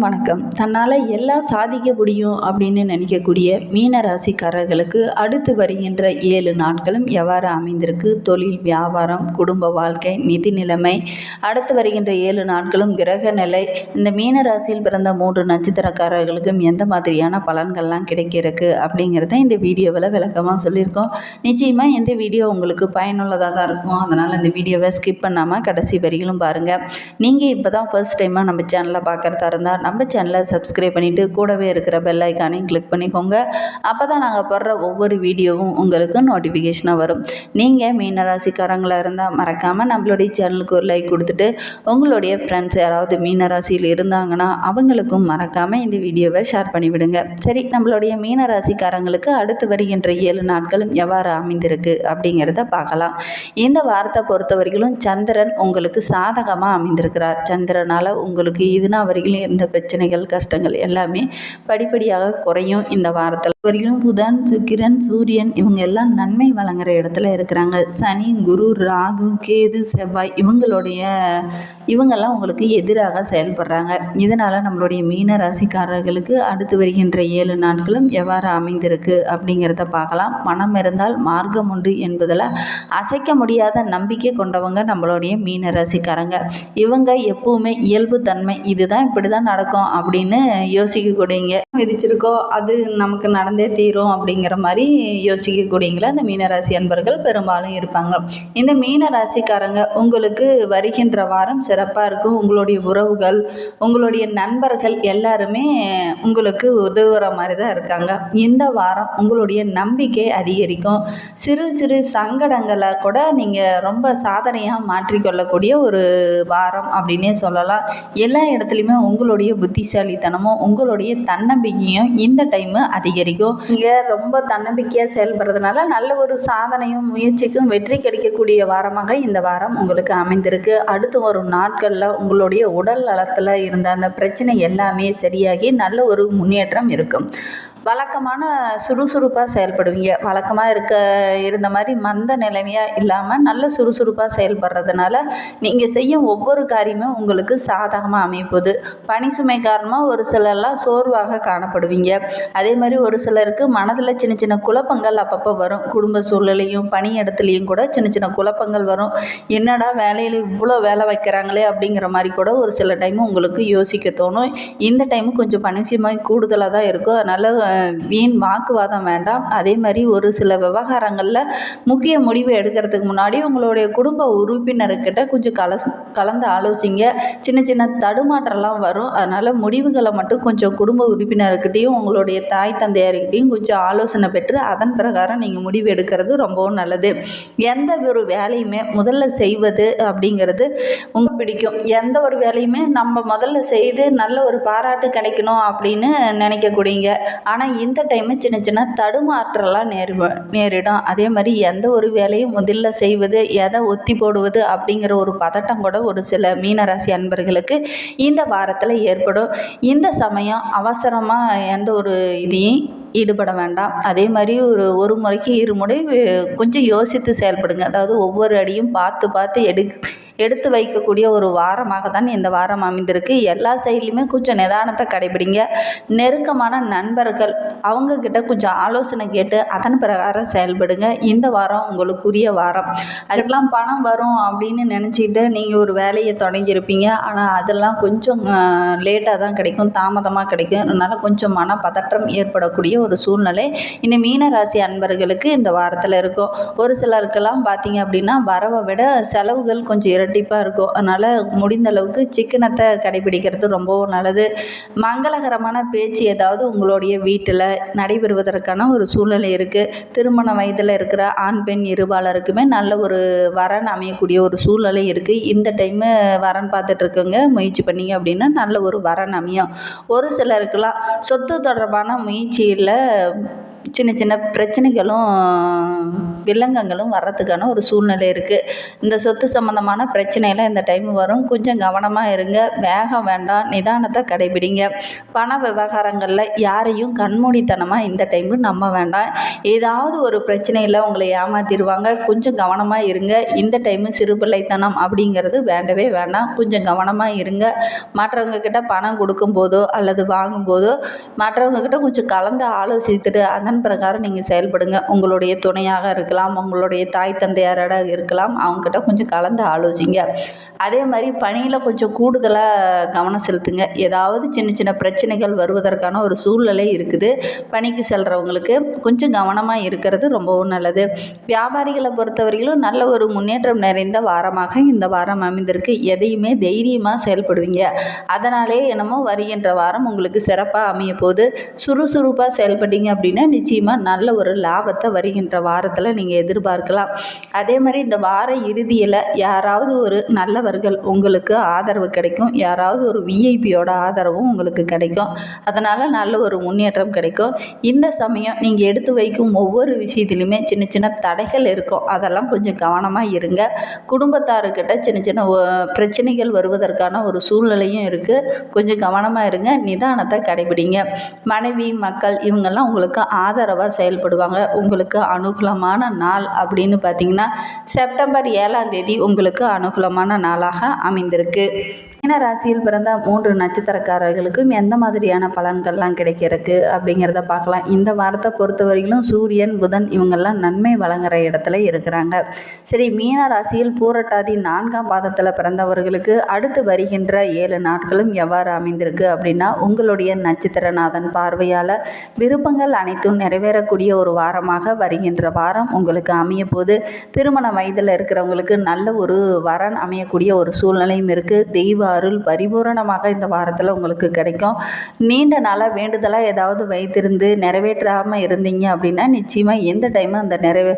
வணக்கம். தன்னால் எல்லாம் சாதிக்க முடியும் அப்படின்னு நினைக்கக்கூடிய மீன ராசிக்காரர்களுக்கு அடுத்து வருகின்ற ஏழு நாட்களும் எவ்வாறு அமைந்திருக்கு? தொழில் வியாபாரம் குடும்ப வாழ்க்கை நிதி நிலைமை. அடுத்து வருகின்ற ஏழு நாட்களும் கிரக நிலை. இந்த மீன ராசியில் பிறந்த மூன்று நட்சத்திரக்காரர்களுக்கும் எந்த மாதிரியான பலன்கள்லாம் கிடைக்கிறதுக்கு அப்படிங்கிறத இந்த வீடியோவில் விளக்கமாக சொல்லியிருக்கோம். நிச்சயமாக இந்த வீடியோ உங்களுக்கு பயனுள்ளதாக தான் இருக்கும். அதனால் இந்த வீடியோவை ஸ்கிப் பண்ணாமல் கடைசி வரிகளும் பாருங்கள் நீங்கள் இப்போ தான் ஃபர்ஸ்ட் டைமாக நம்ம சேனலை பார்க்குறதா இருந்தால் நம்ம சேனலை சப்ஸ்கிரைப் பண்ணிவிட்டு கூடவே இருக்கிற பெல் ஐக்கானையும் கிளிக் பண்ணிக்கோங்க. அப்போ தான் நாங்கள் போடுற ஒவ்வொரு வீடியோவும் உங்களுக்கு நோட்டிஃபிகேஷனாக வரும். நீங்கள் மீனராசிக்காரங்களாக இருந்தால் மறக்காமல் நம்மளுடைய சேனலுக்கு ஒரு லைக் கொடுத்துட்டு உங்களுடைய ஃப்ரெண்ட்ஸ் யாராவது மீனராசியில் இருந்தாங்கன்னா அவங்களுக்கும் மறக்காமல் இந்த வீடியோவை ஷேர் பண்ணிவிடுங்க. சரி நம்மளுடைய மீனராசிக்காரங்களுக்கு அடுத்து வருகின்ற ஏழு நாட்களும் எவ்வாறு அமைந்திருக்கு அப்படிங்கிறத பார்க்கலாம். இந்த வாரத்தை பொறுத்த வரைக்கும் சந்திரன் உங்களுக்கு சாதகமாக அமைந்திருக்கிறார். சந்திரனால் உங்களுக்கு இதுனா வரையிலும் இருந்த பிரச்சனைகள் கஷ்டங்கள் எல்லாமே படிப்படியாக குறையும் இந்த வாரத்தில். வரையிலும் புதன் சுக்கிரன் சூரியன் இவங்க எல்லாம் நன்மை வழங்குற இடத்துல இருக்கிறாங்க. சனி குரு ராகு கேது செவ்வாய் இவங்களுடைய இவங்கெல்லாம் உங்களுக்கு எதிராக செயல்படுறாங்க. இதனால் நம்மளுடைய மீன ராசிக்காரர்களுக்கு அடுத்து வருகின்ற ஏழு நாட்களும் எவ்வாறு அமைந்திருக்கு அப்படிங்கிறத பார்க்கலாம். மனம் இருந்தால் மார்க்கம் உண்டு என்பதில் அசைக்க முடியாத நம்பிக்கை கொண்டவங்க நம்மளுடைய மீன ராசிக்காரங்க. இவங்க எப்பவுமே இயல்பு தன்மை இதுதான் இப்படி தான் நடக்கும் அப்படின்னு யோசிக்கக்கூடியங்க விதிச்சிருக்கோ அது நமக்கு நடந்தே தீரும் அப்படிங்கிற மாதிரி யோசிக்கக்கூடியங்கள இந்த மீனராசி அன்பர்கள் பெரும்பாலும் இருப்பாங்க. இந்த மீனராசிக்காரங்க உங்களுக்கு வருகின்ற வாரம் சிறப்பாக இருக்கும். உங்களுடைய உறவுகள் உங்களுடைய நண்பர்கள் எல்லாருமே உங்களுக்கு உதவுற மாதிரி தான் இருக்காங்க. இந்த வாரம் உங்களுடைய நம்பிக்கை அதிகரிக்கும். சிறு சிறு சங்கடங்களை கூட நீங்கள் ரொம்ப சாதனையாக மாற்றிக்கொள்ளக்கூடிய ஒரு வாரம் அப்படின்னே சொல்லலாம். எல்லா இடத்துலையுமே உங்களுடைய புத்திசாலித்தனமும் உங்களுடைய தன்னம்பிக்கையும் இந்த டைமு அதிகரிக்கும். நீங்கள் ரொம்ப தன்னம்பிக்கையாக செயல்படுறதுனால நல்ல ஒரு சாதனையும் முயற்சிக்கும் வெற்றி கிடைக்கக்கூடிய வாரமாக இந்த வாரம் உங்களுக்கு அமைந்திருக்கு. அடுத்து வரும் நாட்களில் உங்களுடைய உடல் நலத்தில் இருந்த அந்த பிரச்சனை எல்லாமே சரியாகி நல்ல ஒரு முன்னேற்றம் இருக்கும். வழக்கமான சுறுசுறுப்பாக செயல்படுவீங்க. வழக்கமாக இருக்க இருந்த மாதிரி மந்த நிலைமையாக இல்லாமல் நல்ல சுறுசுறுப்பாக செயல்படுறதுனால நீங்கள் செய்யும் ஒவ்வொரு காரியமும் உங்களுக்கு சாதகமாக அமைப்போது பனி சுமை காரணமாக ஒரு சிலர்லாம் சோர்வாக காணப்படுவீங்க. அதே மாதிரி ஒரு சிலருக்கு மனதில் சின்ன சின்ன குழப்பங்கள் அப்பப்போ வரும். குடும்ப சூழ்நிலையும் பணி இடத்துலையும் கூட சின்ன சின்ன குழப்பங்கள் வரும். என்னடா வேலையில் இவ்வளோ வேலை வைக்கிறாங்களே அப்படிங்கிற மாதிரி கூட ஒரு சில டைமு உங்களுக்கு யோசிக்க தோணும். இந்த டைமு கொஞ்சம் பனி சுமை கூடுதலாக தான் இருக்கும். அதனால் வீண் வாக்குவாதம் வேண்டாம். அதே மாதிரி ஒரு சில விவகாரங்களில் முக்கிய முடிவு எடுக்கிறதுக்கு முன்னாடி உங்களுடைய குடும்ப உறுப்பினர்கிட்ட கொஞ்சம் கலஸ் கலந்து ஆலோசிங்க. சின்ன சின்ன தடுமாற்றம்லாம் வரும். அதனால் முடிவுகளை மட்டும் கொஞ்சம் குடும்ப உறுப்பினர்கிட்டையும் உங்களுடைய தாய் தந்தையார்கிட்டையும் கொஞ்சம் ஆலோசனை பெற்று அதன் பிரகாரம் நீங்கள் முடிவு எடுக்கிறது ரொம்பவும் நல்லது. எந்த ஒரு வேலையுமே முதல்ல செய்வது அப்படிங்கிறது உங்களுக்கு பிடிக்கும். எந்த ஒரு வேலையுமே நம்ம முதல்ல செய்து நல்ல ஒரு பாராட்டு கிடைக்கணும் அப்படின்னு நினைக்கக்கூடியங்க ஆனால் ஆனால் இந்த டைமு சின்ன சின்ன தடுமாற்றலாம் நேரி நேரிடும். அதே மாதிரி எந்த ஒரு வேலையும் முதல்ல செய்வது எதை ஒத்தி போடுவது அப்படிங்கிற ஒரு பதட்டம் கூட ஒரு சில மீனராசி அன்பர்களுக்கு இந்த வாரத்தில் ஏற்படும். இந்த சமயம் அவசரமாக எந்த ஒரு இதையும் ஈடுபட வேண்டாம். அதே மாதிரி ஒரு ஒரு முறைக்கு இரு முறை கொஞ்சம் யோசித்து செயல்படுங்க. அதாவது ஒவ்வொரு அடியும் பார்த்து பார்த்து எடு எடுத்து வைக்கக்கூடிய ஒரு வாரமாக தான் இந்த வாரம் அமைந்திருக்கு. எல்லா சைட்லையுமே கொஞ்சம் நிதானத்தை கடைபிடிங்க. நெருக்கமான நண்பர்கள் அவங்கக்கிட்ட கொஞ்சம் ஆலோசனை கேட்டு அதன் பிரகாரம் செயல்படுங்க. இந்த வாரம் உங்களுக்குரிய வாரம். அதுக்கெல்லாம் பணம் வரும் அப்படின்னு நினச்சிட்டு நீங்கள் ஒரு வேலையை தொடங்கியிருப்பீங்க. ஆனால் அதெல்லாம் கொஞ்சம் லேட்டாக தான் கிடைக்கும் தாமதமாக கிடைக்கும். அதனால் கொஞ்சம் மன பதற்றம் ஏற்படக்கூடிய ஒரு சூழ்நிலை இந்த மீனராசி அன்பர்களுக்கு இந்த வாரத்தில் இருக்கும். ஒரு சிலருக்கெல்லாம் பார்த்தீங்க அப்படின்னா வரவை விட செலவுகள் கொஞ்சம் இரட்டிப்பாக இருக்கும். அதனால் முடிந்த அளவுக்கு சிக்கனத்தை கடைபிடிக்கிறது ரொம்பவும் நல்லது. மங்களகரமான பேச்சு ஏதாவது உங்களுடைய வீட்டில் நடைபெறுவதற்கான ஒரு சூழ்நிலை இருக்குது திருமண வயதில் இருக்கிற ஆண் பெண் இருபாலருக்குமே நல்ல ஒரு வரன் அமையக்கூடிய ஒரு சூழ்நிலை இருக்குது இந்த டைமு வரன் பார்த்துட்ருக்கவங்க முயற்சி பண்ணிங்க அப்படின்னா நல்ல ஒரு வரன் அமையும். ஒரு சிலருக்கெல்லாம் சொத்து தொடர்பான முயற்சியில் சின்ன சின்ன பிரச்சனைகளும் வில்லங்கங்களும் வர்றதுக்கான ஒரு சூழ்நிலை இருக்குது இந்த சொத்து சம்மந்தமான பிரச்சனையெல்லாம் இந்த டைம் வரும். கொஞ்சம் கவனமாக இருங்க. வேகம் வேண்டாம். நிதானத்தை கடைபிடிங்க. பண விவகாரங்களில் யாரையும் கண்மூடித்தனமாக இந்த டைமு நம்ப வேண்டாம். ஏதாவது ஒரு பிரச்சனையில் உங்களை ஏமாத்திடுவாங்க. கொஞ்சம் கவனமாக இருங்க. இந்த டைமு சிறுபிள்ளைத்தனம் அப்படிங்கிறது வேண்டவே வேண்டாம். கொஞ்சம் கவனமாக இருங்க. மற்றவங்க கிட்ட பணம் கொடுக்கும்போதோ அல்லது வாங்கும்போதோ மற்றவங்க கிட்ட கொஞ்சம் கலந்து ஆலோசித்துட்டு அதன் பிரகாரம் நீங்கள் செயல்படுங்க. உங்களுடைய துணையாக இருக்கலாம் உங்களுடைய தாய் தந்தையாரோட இருக்கலாம் அவங்கக்கிட்ட கொஞ்சம் கலந்து ஆலோசிங்க. அதே மாதிரி பணியில் கொஞ்சம் கூடுதலாக கவனம் செலுத்துங்க. ஏதாவது சின்ன சின்ன பிரச்சனைகள் வருவதற்கான ஒரு சூழ்நிலை இருக்குது. பணிக்கு செல்கிறவங்களுக்கு கொஞ்சம் கவனமாக இருக்கிறது ரொம்பவும் நல்லது. வியாபாரிகளை பொறுத்தவரையிலும் நல்ல ஒரு முன்னேற்றம் நிறைந்த வாரமாக இந்த வாரம் அமைந்திருக்கு. எதையுமே தைரியமாக செயல்படுவீங்க. அதனாலே என்னமோ வருகின்ற வாரம் உங்களுக்கு சிறப்பாக அமைய போது சுறுசுறுப்பாக செயல்பட்டீங்க அப்படின்னா நிச்சயமாக நல்ல ஒரு லாபத்தை வருகின்ற வாரத்தில் நீங்கள் எதிர்பார்க்கலாம். அதே மாதிரி இந்த வார இறுதியில் யாராவது ஒரு நல்லவர்கள் உங்களுக்கு ஆதரவு கிடைக்கும். யாராவது ஒரு விஐபியோட ஆதரவும் உங்களுக்கு கிடைக்கும். அதனால் நல்ல ஒரு முன்னேற்றம் கிடைக்கும். இந்த சமயம் நீங்கள் எடுத்து வைக்கும் ஒவ்வொரு விஷயத்துலையுமே சின்ன சின்ன தடைகள் இருக்கும். அதெல்லாம் கொஞ்சம் கவனமாக இருங்க. குடும்பத்தாருக்கிட்ட சின்ன சின்ன பிரச்சனைகள் வருவதற்கான ஒரு சூழ்நிலையும் இருக்குது கொஞ்சம் கவனமாக இருங்க. நிதானத்தை கடைபிடிங்க. மனைவி மக்கள் இவங்கெல்லாம் உங்களுக்கு ஆதரவாக செயல்படுவாங்க. உங்களுக்கு அனுகூலமான நாள் அப்படின்னு பார்த்தீங்கன்னா செப்டம்பர் ஏழாம் தேதி உங்களுக்கு அனுகூலமான நாளாக அமைந்திருக்கு. மீன ராசியில் பிறந்த மூன்று நட்சத்திரக்காரர்களுக்கும் எந்த மாதிரியான பலன்கள்லாம் கிடைக்கிறதுக்கு அப்படிங்கிறத பார்க்கலாம். இந்த வாரத்தை பொறுத்தவரையிலும் சூரியன் புதன் இவங்கெல்லாம் நன்மை வழங்குற இடத்துல இருக்கிறாங்க. சரி மீன ராசியில் பூரட்டாதி நான்காம் பாதத்தில் பிறந்தவர்களுக்கு அடுத்து வருகின்ற ஏழு நாட்களும் எவ்வாறு அமைந்திருக்கு அப்படின்னா உங்களுடைய நட்சத்திரநாதன் பார்வையால் விருப்பங்கள் அனைத்தும் நிறைவேறக்கூடிய ஒரு வாரமாக வருகின்ற வாரம் உங்களுக்கு அமைய போது திருமண வயதில் இருக்கிறவங்களுக்கு நல்ல ஒரு வரன் அமையக்கூடிய ஒரு சூழ்நிலையும் இருக்குது தெய்வ அருள் பரிபூரணமாக இந்த வாரத்தில் உங்களுக்கு கிடைக்கும். நீண்ட நாளாக வேண்டுதலாக ஏதாவது வைத்திருந்து நிறைவேற்றாமல் இருந்தீங்க அப்படின்னா நிச்சயமாக எந்த டைமும் அந்த நிறைவே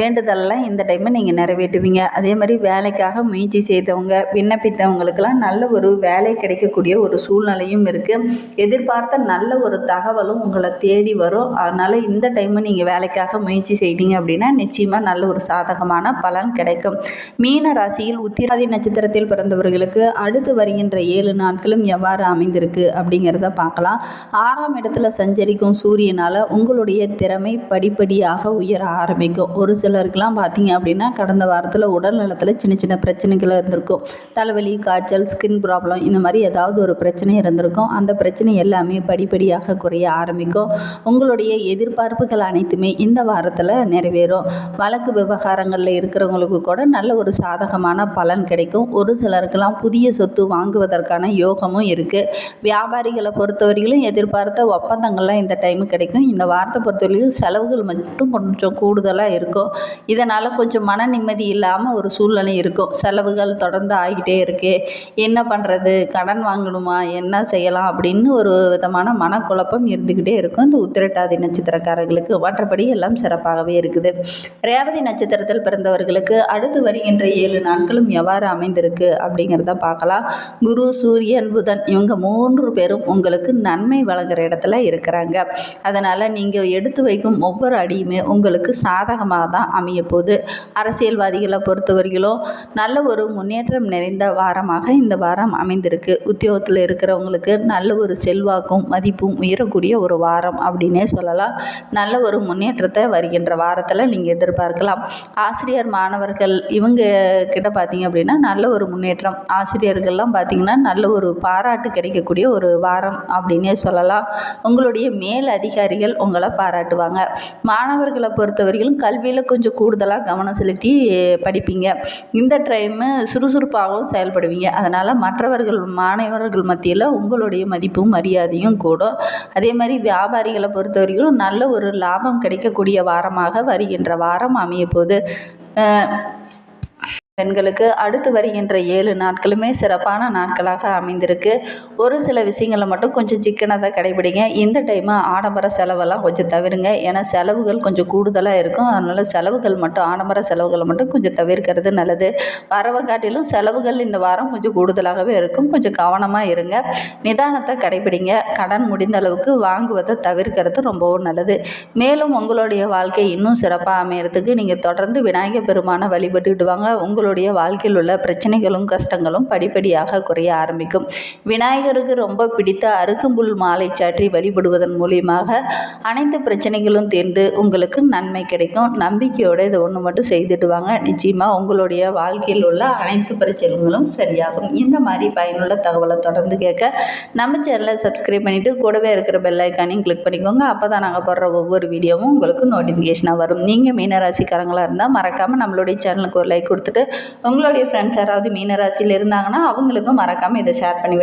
வேண்டுதலெல்லாம் இந்த டைமை நீங்கள் நிறைவேற்றுவீங்க. அதே மாதிரி வேலைக்காக முயற்சி செய்தவங்க விண்ணப்பித்தவங்களுக்கெல்லாம் நல்ல ஒரு வேலை கிடைக்கக்கூடிய ஒரு சூழ்நிலையும் இருக்குது எதிர்பார்த்த நல்ல ஒரு தகவலும் உங்களை தேடி வரும். அதனால் இந்த டைமு நீங்கள் வேலைக்காக முயற்சி செய்தீங்க அப்படின்னா நிச்சயமாக நல்ல ஒரு சாதகமான பலன் கிடைக்கும். மீன ராசியில் உத்திராதி நட்சத்திரத்தில் பிறந்தவர்களுக்கு அடுத்து வருகின்ற ஏழு நாட்களும் எவ்வாறு அமைந்திருக்கு அப்படிங்கிறத பார்க்கலாம். ஆறாம் இடத்துல சஞ்சரிக்கும் சூரியனால் உங்களுடைய திறமை படிப்படியாக உயர ஆரம்பிக்கும். ஒரு சிலருக்கெல்லாம் பார்த்தீங்க அப்படின்னா கடந்த வாரத்தில் உடல் நலத்தில் சின்ன சின்ன பிரச்சனைகள் இருந்திருக்கும். தலைவலி காய்ச்சல் ஸ்கின் ப்ராப்ளம் இந்த மாதிரி ஏதாவது ஒரு பிரச்சனை இருந்திருக்கும். அந்த பிரச்சனை எல்லாமே படிப்படியாக குறைய ஆரம்பிக்கும். உங்களுடைய எதிர்பார்ப்புகள் அனைத்துமே இந்த வாரத்தில் நிறைவேறும். வழக்கு விவகாரங்களில் இருக்கிறவங்களுக்கு கூட நல்ல ஒரு சாதகமான பலன் கிடைக்கும். ஒரு சிலருக்கெல்லாம் புதிய சொத்து வாங்குவதற்கான யோகமும் இருக்குது வியாபாரிகளை பொறுத்தவரையிலும் எதிர்பார்த்த ஒப்பந்தங்கள்லாம் இந்த டைமு கிடைக்கும். இந்த வாரத்தை பொறுத்தவரையிலும் செலவுகள் மட்டும் கொஞ்சம் கூடுதலாக இருக்கும். இதனால் கொஞ்சம் மன நிம்மதி இல்லாமல் ஒரு சூழ்நிலை இருக்கும். செலவுகள் தொடர்ந்து ஆகிட்டே இருக்கே. என்ன பண்ணுறது கடன் வாங்கணுமா? என்ன செய்யலாம்? அப்படின்னு ஒரு விதமான மனக்குழப்பம் இருந்துக்கிட்டே இருக்கும். இந்த உத்திரட்டாதி நட்சத்திரக்காரர்களுக்கு மற்றபடி எல்லாம் சிறப்பாகவே இருக்குது. ரேவதி நட்சத்திரத்தில் பிறந்தவர்களுக்கு அடுத்து வருகின்ற ஏழு நாட்களும் எவ்வாறு அமைந்திருக்கு அப்படிங்கிறத பார்க்கலாம். குரு சூரியன் புதன் இவங்க மூன்று பேரும் உங்களுக்கு நன்மை வழங்குற இடத்துல இருக்கிறாங்க. அதனால் நீங்கள் எடுத்து வைக்கும் ஒவ்வொரு அடியுமே உங்களுக்கு சாதகமாக தான் அமைய போகுது அரசியல்வாதிகளை பொறுத்தவரையிலும் நல்ல ஒரு முன்னேற்றம் நிறைந்த வாரமாக இந்த வாரம் அமைந்திருக்கு. உத்தியோகத்தில் இருக்கிறவங்களுக்கு நல்ல ஒரு செல்வாக்கும் மதிப்பும் உயரக்கூடிய ஒரு வாரம் அப்படின்னே சொல்லலாம். நல்ல ஒரு முன்னேற்றத்தை வருகின்ற வாரத்தில் நீங்கள் எதிர்பார்க்கலாம். ஆசிரியர் மாணவர்கள் இவங்க கிட்ட பார்த்தீங்க அப்படின்னா நல்ல ஒரு முன்னேற்றம். ஆசிரியர்கள் ஆசிரியர்கள்லாம் பார்த்திங்கன்னா நல்ல ஒரு பாராட்டு கிடைக்கக்கூடிய ஒரு வாரம் அப்படின்னே சொல்லலாம். உங்களுடைய மேல் அதிகாரிகள் உங்களை பாராட்டுவாங்க. மாணவர்களை பொறுத்தவரையிலும் கல்வியில் கொஞ்சம் கூடுதலாக கவனம் செலுத்தி படிப்பீங்க. இந்த டைமு சுறுசுறுப்பாகவும் செயல்படுவீங்க. அதனால் மற்றவர்கள் மாணவர்கள் மத்தியில் உங்களுடைய மதிப்பும் மரியாதையும் கூடும். அதே மாதிரி வியாபாரிகளை பொறுத்தவரையிலும் நல்ல ஒரு லாபம் கிடைக்கக்கூடிய வாரமாக வருகின்ற வாரம் அமைய போகுது பெண்களுக்கு அடுத்து வருகின்ற ஏழு நாட்களுமே சிறப்பான நாட்களாக அமைந்திருக்கு. ஒரு சில விஷயங்களை மட்டும் கொஞ்சம் சிக்கனதாக கடைபிடிங்க. இந்த டைமு ஆடம்பர செலவெல்லாம் கொஞ்சம் தவிருங்க. ஏன்னா செலவுகள் கொஞ்சம் கூடுதலாக இருக்கும். அதனால் செலவுகள் மட்டும் ஆடம்பர செலவுகளை மட்டும் கொஞ்சம் தவிர்க்கிறது நல்லது. வரவை காட்டிலும் செலவுகள் இந்த வாரம் கொஞ்சம் கூடுதலாகவே இருக்கும். கொஞ்சம் கவனமாக இருங்க. நிதானத்தை கடைபிடிங்க. கடன் முடிந்த அளவுக்கு வாங்குவதை தவிர்க்கிறது ரொம்பவும் நல்லது. மேலும் உங்களுடைய வாழ்க்கை இன்னும் சிறப்பாக அமையறதுக்கு நீங்கள் தொடர்ந்து விநாயகர் பெருமானை வழிபட்டுக்கிட்டு வாங்க. உங்களுடைய வாழ்க்கையில் உள்ள பிரச்சனைகளும் கஷ்டங்களும் படிப்படியாக குறைய ஆரம்பிக்கும். விநாயகருக்கு ரொம்ப பிடித்த அருகம்புல் மாலை சாற்றி வழிபடுவதன் மூலியமாக அனைத்து பிரச்சனைகளும் தீர்ந்து உங்களுக்கு நன்மை கிடைக்கும். நம்பிக்கையோடு இதை ஒன்று மட்டும் செய்துட்டு வாங்க. நிச்சயமாக உங்களுடைய வாழ்க்கையில் உள்ள அனைத்து பிரச்சனைகளும் சரியாகும். இந்த மாதிரி பயனுள்ள தகவலை தொடர்ந்து கேட்க நம்ம சேனலை சப்ஸ்கிரைப் பண்ணிவிட்டு கூடவே இருக்கிற பெல் ஐக்கானையும் கிளிக் பண்ணிக்கோங்க. அப்போ தான் நாங்கள் போடுற ஒவ்வொரு வீடியோவும் உங்களுக்கு நோட்டிஃபிகேஷனாக வரும். நீங்கள் மீனராசிக்காரங்களாக இருந்தால் மறக்காமல் நம்மளுடைய சேனலுக்கு ஒரு லைக் கொடுத்துட்டு உங்களுடைய ஃப்ரெண்ட்ஸ் யாராவது மீனராசியில் இருந்தாங்கன்னா அவங்களுக்கும் மறக்காமல் இதை ஷேர் பண்ணி